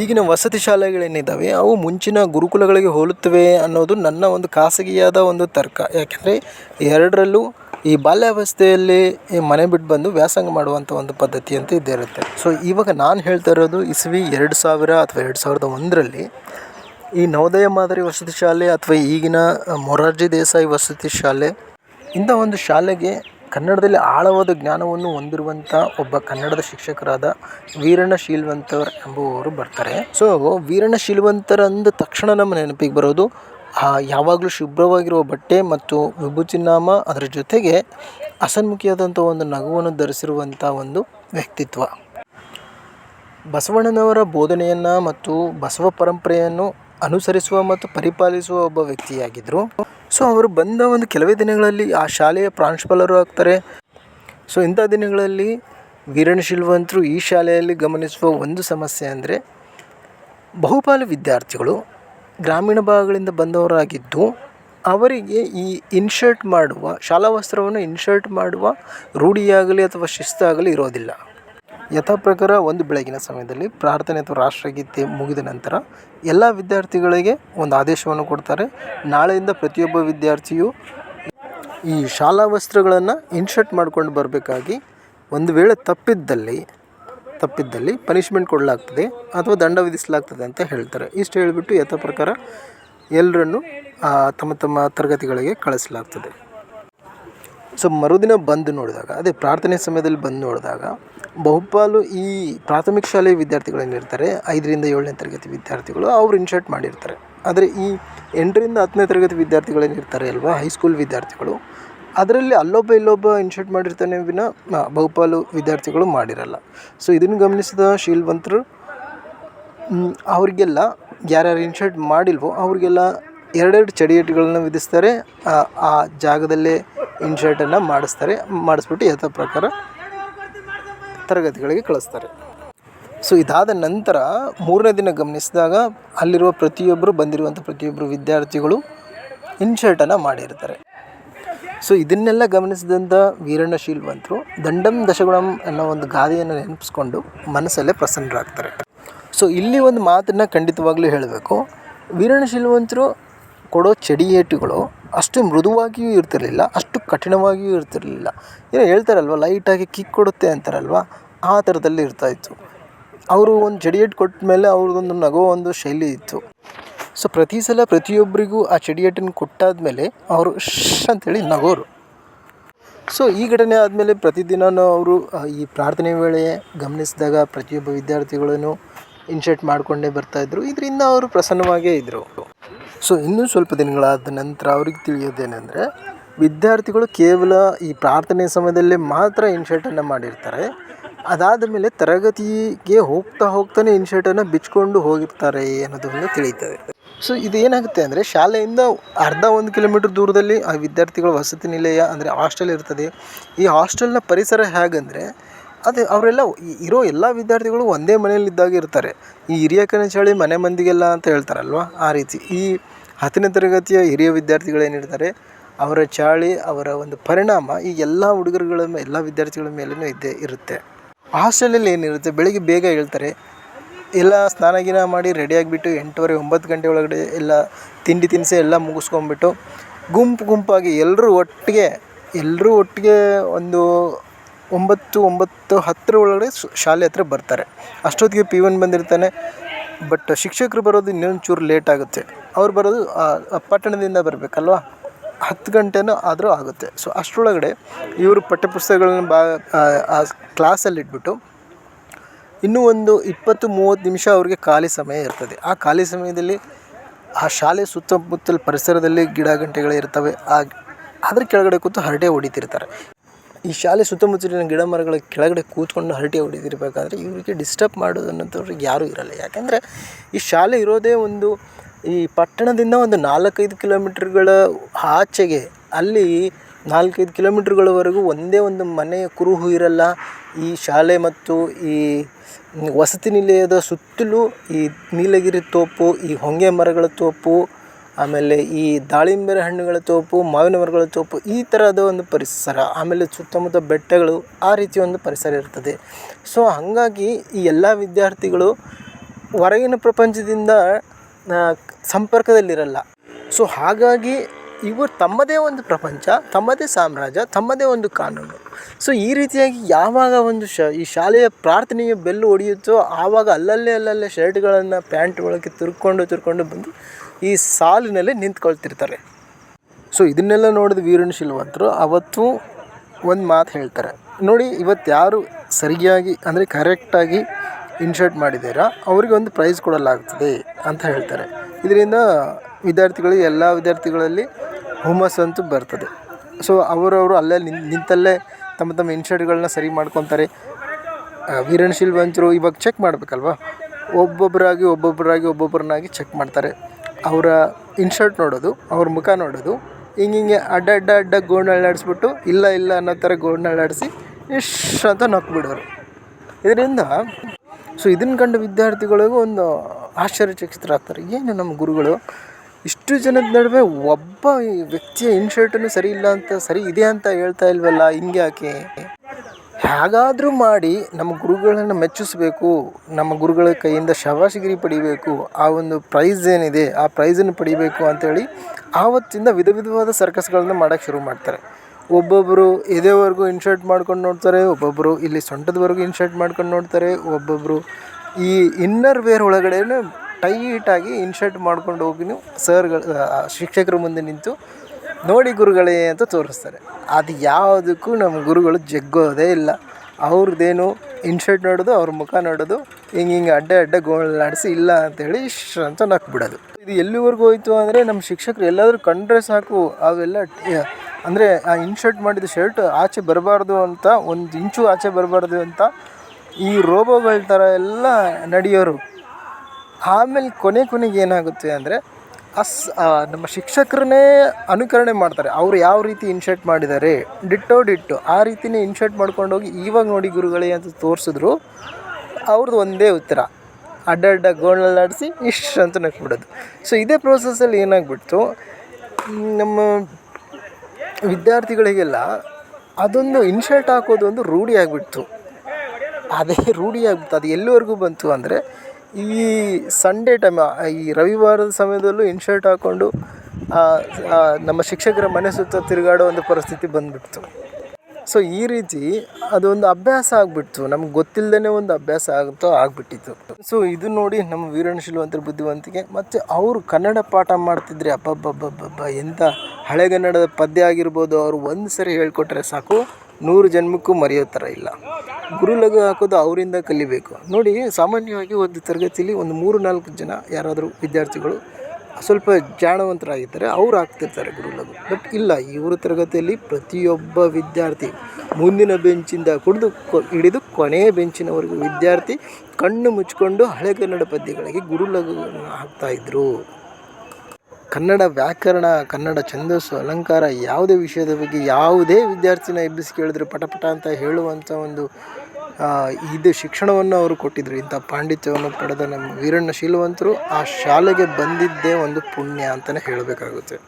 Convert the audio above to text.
ಈಗಿನ ವಸತಿ ಶಾಲೆಗಳೇನಿದ್ದಾವೆ, ಅವು ಮುಂಚಿನ ಗುರುಕುಲಗಳಿಗೆ ಹೋಲುತ್ತವೆ ಅನ್ನೋದು ನನ್ನ ಒಂದು ಖಾಸಗಿಯಾದ ಒಂದು ತರ್ಕ. ಯಾಕೆಂದರೆ ಎರಡರಲ್ಲೂ ಈ ಬಾಲ್ಯಾವಸ್ಥೆಯಲ್ಲಿ ಈ ಮನೆ ಬಿಟ್ಟು ಬಂದು ವ್ಯಾಸಂಗ ಮಾಡುವಂಥ ಒಂದು ಪದ್ಧತಿ ಅಂತ ಇದ್ದೇ ಇರುತ್ತೆ. ಸೊ ಇವಾಗ ನಾನು ಹೇಳ್ತಾ ಇರೋದು ಇಸವಿ ಎರಡು ಸಾವಿರ ಅಥವಾ ಎರಡು ಸಾವಿರದ ಒಂದರಲ್ಲಿ ಈ ನವೋದಯ ಮಾದರಿ ವಸತಿ ಶಾಲೆ ಅಥವಾ ಈಗಿನ ಮೊರಾರ್ಜಿ ದೇಸಾಯಿ ವಸತಿ ಶಾಲೆ ಇಂಥ ಒಂದು ಶಾಲೆಗೆ ಕನ್ನಡದಲ್ಲಿ ಆಳವಾದ ಜ್ಞಾನವನ್ನು ಹೊಂದಿರುವಂಥ ಒಬ್ಬ ಕನ್ನಡದ ಶಿಕ್ಷಕರಾದ ವೀರಣ್ಣ ಶೀಲ್ವಂತರ್ ಎಂಬುವವರು ಬರ್ತಾರೆ. ಸೊ ವೀರಣ್ಣ ಶೀಲ್ವಂತರ ಅಂದ ತಕ್ಷಣ ನಮ್ಮ ನೆನಪಿಗೆ ಬರೋದು ಯಾವಾಗಲೂ ಶುಭ್ರವಾಗಿರುವ ಬಟ್ಟೆ ಮತ್ತು ವಿಭೂತಿ ನಾಮ ಅದರ ಜೊತೆಗೆ ಅಸನ್ಮುಖಿಯಾದಂಥ ಒಂದು ನಗುವನ್ನು ಧರಿಸಿರುವಂಥ ಒಂದು ವ್ಯಕ್ತಿತ್ವ. ಬಸವಣ್ಣನವರ ಬೋಧನೆಯನ್ನು ಮತ್ತು ಬಸವ ಪರಂಪರೆಯನ್ನು ಅನುಸರಿಸುವ ಮತ್ತು ಪರಿಪಾಲಿಸುವ ಒಬ್ಬ ವ್ಯಕ್ತಿಯಾಗಿದ್ದರು ಸೊ ಅವರು ಬಂದ ಒಂದು ಕೆಲವೇ ದಿನಗಳಲ್ಲಿ ಆ ಶಾಲೆಯ ಪ್ರಾಂಶುಪಾಲರು ಆಗ್ತಾರೆ. ಸೊ ಇಂಥ ದಿನಗಳಲ್ಲಿ ವೀರಣಶೀಲವಂತರು ಈ ಶಾಲೆಯಲ್ಲಿ ಗಮನಿಸುವ ಒಂದು ಸಮಸ್ಯೆ ಅಂದರೆ, ಬಹುಪಾಲು ವಿದ್ಯಾರ್ಥಿಗಳು ಗ್ರಾಮೀಣ ಭಾಗಗಳಿಂದ ಬಂದವರಾಗಿದ್ದು, ಅವರಿಗೆ ಈ ಇನ್ಶರ್ಟ್ ಮಾಡುವ, ಶಾಲಾ ವಸ್ತ್ರವನ್ನು ಇನ್ಶರ್ಟ್ ಮಾಡುವ ರೂಢಿಯಾಗಲಿ ಅಥವಾ ಶಿಸ್ತಾಗಲಿ ಇರೋದಿಲ್ಲ. ಯಥಾ ಪ್ರಕಾರ ಒಂದು ಬೆಳಗಿನ ಸಮಯದಲ್ಲಿ ಪ್ರಾರ್ಥನೆ ಅಥವಾ ರಾಷ್ಟ್ರಗೀತೆ ಮುಗಿದ ನಂತರ ಎಲ್ಲ ವಿದ್ಯಾರ್ಥಿಗಳಿಗೆ ಒಂದು ಆದೇಶವನ್ನು ಕೊಡ್ತಾರೆ. ನಾಳೆಯಿಂದ ಪ್ರತಿಯೊಬ್ಬ ವಿದ್ಯಾರ್ಥಿಯು ಈ ಶಾಲಾ ವಸ್ತ್ರಗಳನ್ನು ಇನ್ಶರ್ಟ್ ಮಾಡ್ಕೊಂಡು ಬರಬೇಕಾಗಿ ಒಂದು ವೇಳೆ ತಪ್ಪಿದ್ದಲ್ಲಿ ತಪ್ಪಿದ್ದಲ್ಲಿ ಪನಿಷ್ಮೆಂಟ್ ಕೊಡಲಾಗ್ತದೆ ಅಥವಾ ದಂಡ ವಿಧಿಸಲಾಗ್ತದೆ ಅಂತ ಹೇಳ್ತಾರೆ. ಇಷ್ಟು ಹೇಳಿಬಿಟ್ಟು ಯಥಾ ಪ್ರಕಾರ ಎಲ್ಲರನ್ನು ತಮ್ಮ ತಮ್ಮ ತರಗತಿಗಳಿಗೆ ಕಳಿಸಲಾಗ್ತದೆ. ಸೊ ಮರುದಿನ ಬಂದು ನೋಡಿದಾಗ, ಅದೇ ಪ್ರಾರ್ಥನೆ ಸಮಯದಲ್ಲಿ ಬಂದು ನೋಡಿದಾಗ, ಬಹುಪಾಲು ಈ ಪ್ರಾಥಮಿಕ ಶಾಲೆಯ ವಿದ್ಯಾರ್ಥಿಗಳೇನಿರ್ತಾರೆ ಐದರಿಂದ ಏಳನೇ ತರಗತಿ ವಿದ್ಯಾರ್ಥಿಗಳು ಅವ್ರು ಇನ್ಶರ್ಟ್ ಮಾಡಿರ್ತಾರೆ. ಆದರೆ ಈ ಎಂಟರಿಂದ ಹತ್ತನೇ ತರಗತಿ ವಿದ್ಯಾರ್ಥಿಗಳೇನಿರ್ತಾರೆ ಅಲ್ವಾ ಹೈಸ್ಕೂಲ್ ವಿದ್ಯಾರ್ಥಿಗಳು, ಅದರಲ್ಲಿ ಅಲ್ಲೊಬ್ಬ ಇಲ್ಲೊಬ್ಬ ಇನ್ಶರ್ಟ್ ಮಾಡಿರ್ತಾನೆ ವಿನ ಬಹುಪಾಲು ವಿದ್ಯಾರ್ಥಿಗಳು ಮಾಡಿರಲ್ಲ. ಸೊ ಇದನ್ನು ಗಮನಿಸಿದ ಶೀಲ್ವಂತರು ಅವರಿಗೆಲ್ಲ ಯಾರ್ಯಾರು ಇನ್ಶರ್ಟ್ ಮಾಡಿಲ್ವೋ ಅವ್ರಿಗೆಲ್ಲ ಎರಡೆರಡು ಚಡಿಯಟ್ಗಳನ್ನ ವಿಧಿಸ್ತಾರೆ. ಆ ಜಾಗದಲ್ಲೇ ಇನ್ಶರ್ಟನ್ನು ಮಾಡಿಸ್ತಾರೆ. ಮಾಡಿಸ್ಬಿಟ್ಟು ಯಥಾ ಪ್ರಕಾರ ತರಗತಿಗಳಿಗೆ ಕಳಿಸ್ತಾರೆ. ಸೊ ಇದಾದ ನಂತರ ಮೂರನೇ ದಿನ ಗಮನಿಸಿದಾಗ ಅಲ್ಲಿರುವ ಪ್ರತಿಯೊಬ್ಬರು ಬಂದಿರುವಂಥ ಪ್ರತಿಯೊಬ್ಬರು ವಿದ್ಯಾರ್ಥಿಗಳು ಇನ್ಶರ್ಟನ್ನು ಮಾಡಿರ್ತಾರೆ. ಸೊ ಇದನ್ನೆಲ್ಲ ಗಮನಿಸಿದಂಥ ವೀರಣ್ಣ ಶೀಲ್ವಂತರು ದಂಡಂ ದಶಗುಣಂ ಅನ್ನೋ ಒಂದು ಗಾದೆಯನ್ನು ನೆನಪಿಸ್ಕೊಂಡು ಮನಸ್ಸಲ್ಲೇ ಪ್ರಸನ್ನರಾಗ್ತಾರೆ. ಸೊ ಇಲ್ಲಿ ಒಂದು ಮಾತನ್ನು ಖಂಡಿತವಾಗ್ಲೂ ಹೇಳಬೇಕು. ವೀರಣ್ಣ ಶೀಲ್ವಂತರು ಕೊಡೋ ಚಡಿಯೇಟುಗಳು ಅಷ್ಟು ಮೃದುವಾಗಿಯೂ ಇರ್ತಿರಲಿಲ್ಲ, ಅಷ್ಟು ಕಠಿಣವಾಗಿಯೂ ಇರ್ತಿರಲಿಲ್ಲ. ಏನೋ ಹೇಳ್ತಾರಲ್ವ, ಲೈಟಾಗಿ ಕಿಕ್ ಕೊಡುತ್ತೆ ಅಂತಾರಲ್ವ, ಆ ಥರದಲ್ಲಿ ಇರ್ತಾಯಿತ್ತು ಅವರು ಒಂದು ಚಡಿಯೇಟು ಕೊಟ್ಟ ಮೇಲೆ ಅವ್ರದ್ದೊಂದು ನಗೋ ಒಂದು ಶೈಲಿ ಇತ್ತು. ಸೊ ಪ್ರತಿ ಸಲ ಪ್ರತಿಯೊಬ್ಬರಿಗೂ ಆ ಚಡಿಯೇಟನ್ನು ಕೊಟ್ಟಾದಮೇಲೆ ಅವರು ಶ್ ಅಂತೇಳಿ ನಗೋರು. ಸೊ ಈ ಘಟನೆ ಆದಮೇಲೆ ಪ್ರತಿದಿನವೂ ಅವರು ಈ ಪ್ರಾರ್ಥನೆ ವೇಳೆ ಗಮನಿಸಿದಾಗ ಪ್ರತಿಯೊಬ್ಬ ವಿದ್ಯಾರ್ಥಿಗಳನ್ನು ಇನ್ಶರ್ಟ್ ಮಾಡಿಕೊಂಡೇ ಬರ್ತಾಯಿದ್ರು ಇದರಿಂದ ಅವರು ಪ್ರಸನ್ನವಾಗೇ ಇದ್ದರು ಸೊ ಇನ್ನೂ ಸ್ವಲ್ಪ ದಿನಗಳಾದ ನಂತರ ಅವ್ರಿಗೆ ತಿಳಿಯೋದೇನೆಂದರೆ ವಿದ್ಯಾರ್ಥಿಗಳು ಕೇವಲ ಈ ಪ್ರಾರ್ಥನೆ ಸಮಯದಲ್ಲಿ ಮಾತ್ರ ಇನ್ಶರ್ಟನ್ನು ಮಾಡಿರ್ತಾರೆ. ಅದಾದ ಮೇಲೆ ತರಗತಿಗೆ ಹೋಗ್ತಾ ಹೋಗ್ತಾನೆ ಇನ್ಶರ್ಟನ್ನು ಬಿಚ್ಕೊಂಡು ಹೋಗಿರ್ತಾರೆ ಅನ್ನೋದನ್ನು ತಿಳಿಯುತ್ತದೆ. ಸೊ ಇದು ಏನಾಗುತ್ತೆ ಅಂದರೆ ಶಾಲೆಯಿಂದ ಅರ್ಧ ಒಂದು ಕಿಲೋಮೀಟ್ರ್ ದೂರದಲ್ಲಿ ಆ ವಿದ್ಯಾರ್ಥಿಗಳ ವಸತಿ ನಿಲಯ ಅಂದರೆ ಹಾಸ್ಟೆಲ್ ಇರ್ತದೆ. ಈ ಹಾಸ್ಟೆಲ್ನ ಪರಿಸರ ಹೇಗಂದರೆ ಅದೇ ಅವರೆಲ್ಲ ಇರೋ ಎಲ್ಲ ವಿದ್ಯಾರ್ಥಿಗಳು ಒಂದೇ ಮನೆಯಲ್ಲಿದ್ದಾಗ ಇರ್ತಾರೆ. ಈ ಹಿರಿಯ ಕನಚಾಳಿ ಮನೆ ಮಂದಿಗೆಲ್ಲ ಅಂತ ಹೇಳ್ತಾರಲ್ವ? ಆ ರೀತಿ. ಈ ಹತ್ತನೇ ತರಗತಿಯ ಹಿರಿಯ ವಿದ್ಯಾರ್ಥಿಗಳೇನಿರ್ತಾರೆ ಅವರ ಚಾಳಿ, ಅವರ ಒಂದು ಪರಿಣಾಮ ಈ ಎಲ್ಲ ಹುಡುಗರುಗಳ ಎಲ್ಲ ವಿದ್ಯಾರ್ಥಿಗಳ ಮೇಲೂ ಇದ್ದೇ ಇರುತ್ತೆ. ಹಾಸ್ಟೆಲಲ್ಲಿ ಏನಿರುತ್ತೆ, ಬೆಳಿಗ್ಗೆ ಬೇಗ ಹೇಳ್ತಾರೆ, ಎಲ್ಲ ಸ್ನಾನ ಗಿನ ಮಾಡಿ ರೆಡಿಯಾಗಿಬಿಟ್ಟು ಎಂಟೂವರೆ, ಒಂಬತ್ತು ಗಂಟೆ ಒಳಗಡೆ ಎಲ್ಲ ತಿಂಡಿ ತಿನಿಸು ಎಲ್ಲ ಮುಗಿಸ್ಕೊಂಬಿಟ್ಟು ಗುಂಪು ಗುಂಪಾಗಿ ಎಲ್ಲರೂ ಒಟ್ಟಿಗೆ ಎಲ್ಲರೂ ಒಟ್ಟಿಗೆ ಒಂದು ಒಂಬತ್ತು ಒಂಬತ್ತು, ಹತ್ತರ ಒಳಗಡೆ ಶಾಲೆ ಹತ್ರ ಬರ್ತಾರೆ. ಅಷ್ಟೊತ್ತಿಗೆ ಪಿ ಒನ್ ಬಂದಿರ್ತಾನೆ ಬಟ್ ಶಿಕ್ಷಕರು ಬರೋದು ಇನ್ನೊಂದು ಚೂರು ಲೇಟ್ ಆಗುತ್ತೆ. ಅವ್ರು ಬರೋದು ಪಟ್ಟಣದಿಂದ ಬರಬೇಕಲ್ವಾ? ಹತ್ತು ಗಂಟೆನೂ ಆದರೂ ಆಗುತ್ತೆ. ಸೊ ಅಷ್ಟರೊಳಗಡೆ ಇವರು ಪಠ್ಯಪುಸ್ತಕಗಳನ್ನ ಬಾ, ಆ ಕ್ಲಾಸಲ್ಲಿ ಇಟ್ಬಿಟ್ಟು ಇನ್ನೂ ಒಂದು ಇಪ್ಪತ್ತು, ಮೂವತ್ತು ನಿಮಿಷ ಅವ್ರಿಗೆ ಖಾಲಿ ಸಮಯ ಇರ್ತದೆ. ಆ ಖಾಲಿ ಸಮಯದಲ್ಲಿ ಆ ಶಾಲೆ ಸುತ್ತಮುತ್ತಲ ಪರಿಸರದಲ್ಲಿ ಗಿಡ ಗಂಟೆಗಳು ಇರ್ತವೆ. ಆ, ಅದ್ರ ಕೆಳಗಡೆ ಕೂತು ಹರಟೆ ಹೊಡಿತಿರ್ತಾರೆ. ಈ ಶಾಲೆ ಸುತ್ತಮುತ್ತಲಿನ ಗಿಡ ಮರಗಳ ಕೆಳಗಡೆ ಕೂತ್ಕೊಂಡು ಹರಟೆ ಹೊಡಿತಿರ್ಬೇಕಾದ್ರೆ ಇವರಿಗೆ ಡಿಸ್ಟರ್ಬ್ ಮಾಡೋದು ಯಾರೂ ಇರಲ್ಲ. ಯಾಕೆಂದರೆ ಈ ಶಾಲೆ ಇರೋದೇ ಒಂದು ಈ ಪಟ್ಟಣದಿಂದ ಒಂದು ನಾಲ್ಕೈದು ಕಿಲೋಮೀಟ್ರ್ಗಳ ಆಚೆಗೆ ಅಲ್ಲಿ ನಾಲ್ಕೈದು ಕಿಲೋಮೀಟ್ರ್ಗಳವರೆಗೂ ಒಂದೇ ಒಂದು ಮನೆಯ ಕುರುಹು ಇರಲ್ಲ. ಈ ಶಾಲೆ ಮತ್ತು ಈ ವಸತಿ ನಿಲಯದ ಸುತ್ತಲೂ ಈ ನೀಲಗಿರಿ ತೋಪು, ಈ ಹೊಂಗೆ ಮರಗಳ ತೋಪು ಆಮೇಲೆ ಈ ದಾಳಿಂಬೆ ಹಣ್ಣುಗಳ ತೋಪು ಮಾವಿನ ಮರಗಳ ತೋಪು ಈ ಥರದ ಒಂದು ಪರಿಸರ, ಆಮೇಲೆ ಸುತ್ತಮುತ್ತ ಬೆಟ್ಟಗಳು ಆ ರೀತಿಯ ಒಂದು ಪರಿಸರ ಇರ್ತದೆ. ಸೊ ಹಾಗಾಗಿ ಈ ಎಲ್ಲ ವಿದ್ಯಾರ್ಥಿಗಳು ಹೊರಗಿನ ಪ್ರಪಂಚದಿಂದ ಸಂಪರ್ಕದಲ್ಲಿರಲ್ಲ. ಸೊ ಹಾಗಾಗಿ ಇವರು ತಮ್ಮದೇ ಒಂದು ಪ್ರಪಂಚ, ತಮ್ಮದೇ ಸಾಮ್ರಾಜ್ಯ, ತಮ್ಮದೇ ಒಂದು ಕಾನೂನು. ಸೊ ಈ ರೀತಿಯಾಗಿ ಯಾವಾಗ ಒಂದು ಶ, ಈ ಶಾಲೆಯ ಪ್ರಾರ್ಥನೆಯ ಬೆಲ್ಲು ಒಡೆಯುತ್ತೋ, ಆವಾಗ ಅಲ್ಲಲ್ಲೇ ಅಲ್ಲಲ್ಲೇ ಶರ್ಟ್ಗಳನ್ನು ಪ್ಯಾಂಟ್ ಒಳಗೆ ತುರ್ಕೊಂಡು ತುರ್ಕೊಂಡು ಬಂದು ಈ ಸಾಲಿನಲ್ಲಿ ನಿಂತ್ಕೊಳ್ತಿರ್ತಾರೆ. ಸೊ ಇದನ್ನೆಲ್ಲ ನೋಡಿದ ವೀರಣ್ಣ ಶಿಲ್ವಂತರು ಅವತ್ತು ಒಂದು ಮಾತು ಹೇಳ್ತಾರೆ. ನೋಡಿ ಇವತ್ತು ಯಾರು ಸರಿಯಾಗಿ, ಅಂದರೆ ಕರೆಕ್ಟಾಗಿ ಇನ್ಶರ್ಟ್ ಮಾಡಿದ್ದೀರಾ, ಅವರಿಗೆ ಒಂದು ಪ್ರೈಸ್ ಕೊಡಲಾಗ್ತದೆ ಅಂತ ಹೇಳ್ತಾರೆ. ಇದರಿಂದ ವಿದ್ಯಾರ್ಥಿಗಳು, ಎಲ್ಲ ವಿದ್ಯಾರ್ಥಿಗಳಲ್ಲಿ ಹುಮ್ಮಸ್ ಅಂತೂ ಬರ್ತದೆ. ಸೊ ಅವರವರು ಅಲ್ಲೇ ನಿಂತಲ್ಲೇ ತಮ್ಮ ತಮ್ಮ ಇನ್ಶರ್ಟ್ಗಳನ್ನ ಸರಿ ಮಾಡ್ಕೊತಾರೆ. ವೀರಣಶೀಲ್ ಶಿಲ್ವಂತರು ಇವಾಗ ಚೆಕ್ ಮಾಡಬೇಕಲ್ವಾ? ಒಬ್ಬೊಬ್ಬರಾಗಿ ಒಬ್ಬೊಬ್ಬರಾಗಿ ಒಬ್ಬೊಬ್ಬರನ್ನಾಗಿ ಚೆಕ್ ಮಾಡ್ತಾರೆ. ಅವರ ಇನ್ಶರ್ಟ್ ನೋಡೋದು, ಅವ್ರ ಮುಖ ನೋಡೋದು. ಹಿಂಗೆ ಹಿಂಗೆ ಅಡ್ಡ ಅಡ್ಡ ಅಡ್ಡ ಗೋಣ್ ಅಳ್ಳಾಡಿಸ್ಬಿಟ್ಟು ಇಲ್ಲ ಇಲ್ಲ ಅನ್ನೋ ಥರ ಗೋಣ್ ಅಳ್ಳಾಡಿಸಿ ಇಶ್ ಅಂತ ನಕ್ಬಿಡೋರು. ಇದರಿಂದ ಸೊ ಇದನ್ನು ಕಂಡು ವಿದ್ಯಾರ್ಥಿಗಳಿಗೂ ಒಂದು ಆಶ್ಚರ್ಯಚಕಿತರಾಗ್ತಾರೆ ಏನು ನಮ್ಮ ಗುರುಗಳು? ಇಷ್ಟು ಜನದ ನಡುವೆ ಒಬ್ಬ ವ್ಯಕ್ತಿಯ ಇನ್ಶರ್ಟನ್ನು ಸರಿ ಇಲ್ಲ ಅಂತ, ಸರಿ ಇದೆ ಅಂತ ಹೇಳ್ತಾ ಇಲ್ವಲ್ಲ ಹಿಂಗೆ ಯಾಕೆ ಹೇಗಾದರೂ ಮಾಡಿ ನಮ್ಮ ಗುರುಗಳನ್ನು ಮೆಚ್ಚಿಸಬೇಕು, ನಮ್ಮ ಗುರುಗಳ ಕೈಯಿಂದ ಶವಾಶಿಗಿರಿ ಪಡಿಬೇಕು, ಆ ಒಂದು ಪ್ರೈಸ್ ಏನಿದೆ, ಆ ಪ್ರೈಸನ್ನು ಪಡಿಬೇಕು ಅಂತೇಳಿ ಆವತ್ತಿಂದ ವಿಧ ವಿಧವಾದ ಸರ್ಕಸ್ಗಳನ್ನ ಮಾಡೋಕ್ಕೆ ಶುರು ಮಾಡ್ತಾರೆ. ಒಬ್ಬೊಬ್ಬರು ಎದೆವರೆಗೂ ಇನ್ಶರ್ಟ್ ಮಾಡ್ಕೊಂಡು ನೋಡ್ತಾರೆ ಒಬ್ಬೊಬ್ಬರು ಇಲ್ಲಿ ಸೊಂಟದವರೆಗೂ ಇನ್ಶರ್ಟ್ ಮಾಡ್ಕೊಂಡು ನೋಡ್ತಾರೆ ಒಬ್ಬೊಬ್ಬರು ಈ ಇನ್ನರ್ ವೇರ್ ಒಳಗಡೆನೂ ಟೈಟಾಗಿ ಇನ್ಶರ್ಟ್ ಮಾಡ್ಕೊಂಡು ಹೋಗಿನೂ ಸರ್ಗಳು ಶಿಕ್ಷಕರ ಮುಂದೆ ನಿಂತು ನೋಡಿ ಗುರುಗಳೇ ಅಂತ ತೋರಿಸ್ತಾರೆ. ಅದು ಯಾವುದಕ್ಕೂ ನಮ್ಮ ಗುರುಗಳು ಜಗ್ಗೋದೇ ಇಲ್ಲ. ಅವ್ರದ್ದೇನು ಇನ್ಶರ್ಟ್ ನೋಡೋದು, ಅವ್ರ ಮುಖ ನೋಡೋದು, ಹಿಂಗೆ ಹಿಂಗೆ ಅಡ್ಡ ಅಡ್ಡ ಗೋಳಾಡಿಸಿ ಇಲ್ಲ ಅಂತೇಳಿ ಇಶ್ ಅಂತ ನಕ್ಬಿಡೋದು. ಇದು ಎಲ್ಲಿವರೆಗೂ ಹೋಯ್ತು ಅಂದರೆ ನಮ್ಮ ಶಿಕ್ಷಕರು ಎಲ್ಲಾದರೂ ಕಂಡ್ರೆ ಸಾಕು, ಅವೆಲ್ಲ ಅಂದರೆ ಆ ಇನ್ಶರ್ಟ್ ಮಾಡಿದ ಶರ್ಟ್ ಆಚೆ ಬರಬಾರ್ದು ಅಂತ, ಒಂದು ಇಂಚು ಆಚೆ ಬರಬಾರ್ದು ಅಂತ ಈ ರೋಬೋಗಳ ಥರ ಎಲ್ಲ ನಡೆಯೋರು. ಆಮೇಲೆ ಕೊನೆ ಕೊನೆಗೆ ಏನಾಗುತ್ತೆ ಅಂದರೆ ಅಸ್ ನಮ್ಮ ಶಿಕ್ಷಕರನ್ನೇ ಅನುಕರಣೆ ಮಾಡ್ತಾರೆ. ಅವರು ಯಾವ ರೀತಿ ಇನ್ಶರ್ಟ್ ಮಾಡಿದ್ದಾರೆ, ಡಿಟ್ಟೋ ಡಿಟ್ಟು, ಆ ರೀತಿನೇ ಇನ್ಶರ್ಟ್ ಮಾಡ್ಕೊಂಡೋಗಿ ಇವಾಗ ನೋಡಿ ಗುರುಗಳೇ ಅಂತ ತೋರಿಸಿದ್ರು, ಅವ್ರದ್ದು ಒಂದೇ ಉತ್ತರ. ಅಡ್ಡ ಅಡ್ಡ ಗೋಣಲ್ಲಾಡಿಸಿ ಇಷ್ಟು ಅಂತ ನಕ್ಬಿಡೋದು ಸೊ ಇದೇ ಪ್ರೋಸೆಸ್ಸಲ್ಲಿ ಏನಾಗ್ಬಿಡ್ತು, ನಮ್ಮ ವಿದ್ಯಾರ್ಥಿಗಳಿಗೆಲ್ಲ ಅದೊಂದು ಇನ್ಶರ್ಟ್ ಹಾಕೋದು ಒಂದು ರೂಢಿ ಆಗಿಬಿಡ್ತು. ಅದೇ ರೂಢಿ ಆಗ್ಬಿಟ್ಟು ಅದು ಎಲ್ಲಿವರೆಗೂ ಬಂತು ಅಂದರೆ ಈ ಸಂಡೇ ಟೈಮ್ ಈ ರವಿವಾರದ ಸಮಯದಲ್ಲೂ ಇನ್ಶರ್ಟ್ ಹಾಕ್ಕೊಂಡು ಆ, ಆ, ನಮ್ಮ ಶಿಕ್ಷಕರ ಮನೆ ಸುತ್ತ ತಿರುಗಾಡೋ ಒಂದು ಪರಿಸ್ಥಿತಿ ಬಂದುಬಿಡ್ತು. ಸೊ ಈ ರೀತಿ ಅದೊಂದು ಅಭ್ಯಾಸ ಆಗಿಬಿಡ್ತು. ನಮ್ಗೆ ಗೊತ್ತಿಲ್ಲದೇ ಒಂದು ಅಭ್ಯಾಸ ಆಗುತ್ತೋ ಆಗಿಬಿಟ್ಟಿತ್ತು. ಸೊ ಇದು ನೋಡಿ ನಮ್ಮ ವೀರಣ್ಣ ಶಿಲ್ವಂತರ ಬುದ್ಧಿವಂತಿಕೆ ಮತ್ತು ಅವರು ಕನ್ನಡ ಪಾಠ ಮಾಡ್ತಿದ್ರೆ ಅಬ್ಬಬ್ಬಬ್ಬಬ್ಬ ಎಂಥ ಹಳೆಗನ್ನಡದ ಪದ್ಯ ಆಗಿರ್ಬೋದು ಅವರು ಒಂದು ಸರಿ ಹೇಳ್ಕೊಟ್ರೆ ಸಾಕು. ನೂರು ಜನ್ಮಕ್ಕೂ ಮರೆಯೋ ಥರ ಇಲ್ಲ. ಗುರುಲಗು ಹಾಕೋದು ಅವರಿಂದ ಕಲಿಬೇಕು. ನೋಡಿ, ಸಾಮಾನ್ಯವಾಗಿ ಒಂದು ತರಗತಿಯಲ್ಲಿ ಒಂದು ಮೂರು ನಾಲ್ಕು ಜನ ಯಾರಾದರೂ ವಿದ್ಯಾರ್ಥಿಗಳು ಸ್ವಲ್ಪ ಜಾಣವಂತರಾಗಿದ್ದಾರೆ ಅವ್ರು ಹಾಕ್ತಿರ್ತಾರೆ ಗುರು ಲಘು ಬಟ್ ಇಲ್ಲ ಇವ್ರ ತರಗತಿಯಲ್ಲಿ ಪ್ರತಿಯೊಬ್ಬ ವಿದ್ಯಾರ್ಥಿ ಮುಂದಿನ ಬೆಂಚಿಂದ ಕುಡಿದು ಹಿಡಿದು ಕೊನೆಯ ಬೆಂಚಿನವರೆಗೂ ವಿದ್ಯಾರ್ಥಿ ಕಣ್ಣು ಮುಚ್ಕೊಂಡು ಹಳೆಗನ್ನಡ ಪದ್ಯಗಳಿಗೆ ಗುರುಲಗುವನ್ನು ಹಾಕ್ತಾಯಿದ್ರು ಕನ್ನಡ ವ್ಯಾಕರಣ, ಕನ್ನಡ ಛಂದಸ್ಸು, ಅಲಂಕಾರ ಯಾವುದೇ ವಿಷಯದ ಬಗ್ಗೆ ಯಾವುದೇ ವಿದ್ಯಾರ್ಥಿನ ಎಬ್ಬಿಸಿ ಕೇಳಿದ್ರು ಪಟಪಟ ಅಂತ ಹೇಳುವಂಥ ಒಂದು ಇದು ಶಿಕ್ಷಣವನ್ನು ಅವರು ಕೊಟ್ಟಿದ್ರು. ಇಂಥ ಪಾಂಡಿತ್ಯವನ್ನು ಪಡೆದ ನಮ್ಮ ವೀರಣ್ಣ ಶೀಲವಂತರು ಆ ಶಾಲೆಗೆ ಬಂದಿದ್ದೇ ಒಂದು ಪುಣ್ಯ ಅಂತಲೇ ಹೇಳಬೇಕಾಗುತ್ತೆ.